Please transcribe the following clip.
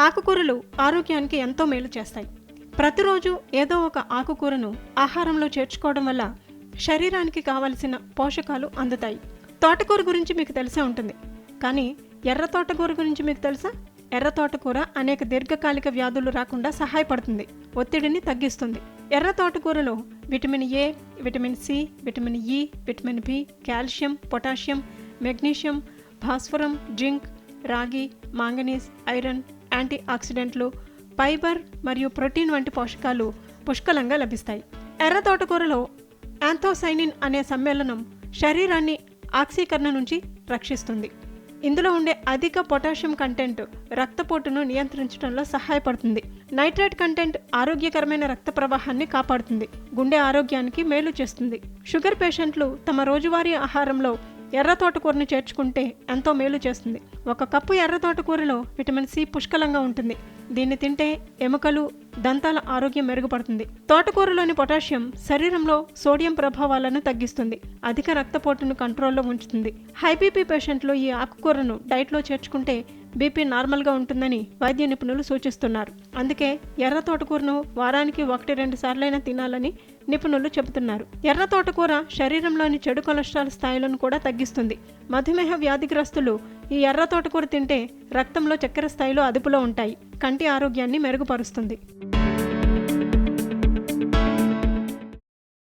ఆకుకూరలు ఆరోగ్యానికి ఎంతో మేలు చేస్తాయి. ప్రతిరోజు ఏదో ఒక ఆకుకూరను ఆహారంలో చేర్చుకోవడం వల్ల శరీరానికి కావలసిన పోషకాలు అందుతాయి. తోటకూర గురించి మీకు తెలిసే ఉంటుంది. కానీ ఎర్ర తోటకూర గురించి మీకు తెలుసా? ఎర్ర తోటకూర అనేక దీర్ఘకాలిక వ్యాధులు రాకుండా సహాయపడుతుంది. ఒత్తిడిని తగ్గిస్తుంది. ఎర్ర తోటకూరలో vitamin A vitamin C vitamin E vitamin B calcium potassium magnesium భాస్వరం జింక్ రాగి మాంగనీస్ ఐరన్ యాంటీ ఆక్సిడెంట్లు ఫైబర్ మరియు ప్రోటీన్ వంటి పోషకాలు పుష్కలంగా లభిస్తాయి. ఎర్ర తోటకూరలో యాంథోసైనిన్ అనే సమ్మేళనం శరీరాన్ని ఆక్సీకరణ నుంచి రక్షిస్తుంది. ఇందులో ఉండే అధిక పొటాషియం కంటెంట్ రక్తపోటును నియంత్రించడంలో సహాయపడుతుంది. నైట్రేట్ కంటెంట్ ఆరోగ్యకరమైన రక్త ప్రవాహాన్ని కాపాడుతుంది. గుండె ఆరోగ్యానికి మేలు చేస్తుంది. షుగర్ పేషెంట్లు తమ రోజువారీ ఆహారంలో ఎర్ర తోటకూరను చేర్చుకుంటే ఎంతో మేలు చేస్తుంది. ఒక కప్పు ఎర్ర తోటకూరలో విటమిన్ సి పుష్కలంగా ఉంటుంది. దీన్ని తింటే ఎముకలు దంతాల ఆరోగ్యం మెరుగుపడుతుంది. తోటకూరలోని పొటాషియం శరీరంలో సోడియం ప్రభావాలను తగ్గిస్తుంది. అధిక రక్తపోటును కంట్రోల్లో ఉంచుతుంది. హైబీపీ పేషెంట్లు ఈ ఆకుకూరను డైట్లో చేర్చుకుంటే బీపీ నార్మల్గా ఉంటుందని వైద్య నిపుణులు సూచిస్తున్నారు. అందుకే ఎర్ర తోటకూరను వారానికి ఒకటి రెండు సార్లైనా తినాలని నిపుణులు చెబుతున్నారు. ఎర్ర తోటకూర శరీరంలోని చెడు కొలెస్ట్రాల్ స్థాయిలను కూడా తగ్గిస్తుంది. మధుమేహ వ్యాధిగ్రస్తులు ఈ ఎర్ర తోటకూర తింటే రక్తంలో చక్కెర స్థాయిలో అదుపులో ఉంటాయి. కంటి ఆరోగ్యాన్ని మెరుగుపరుస్తుంది.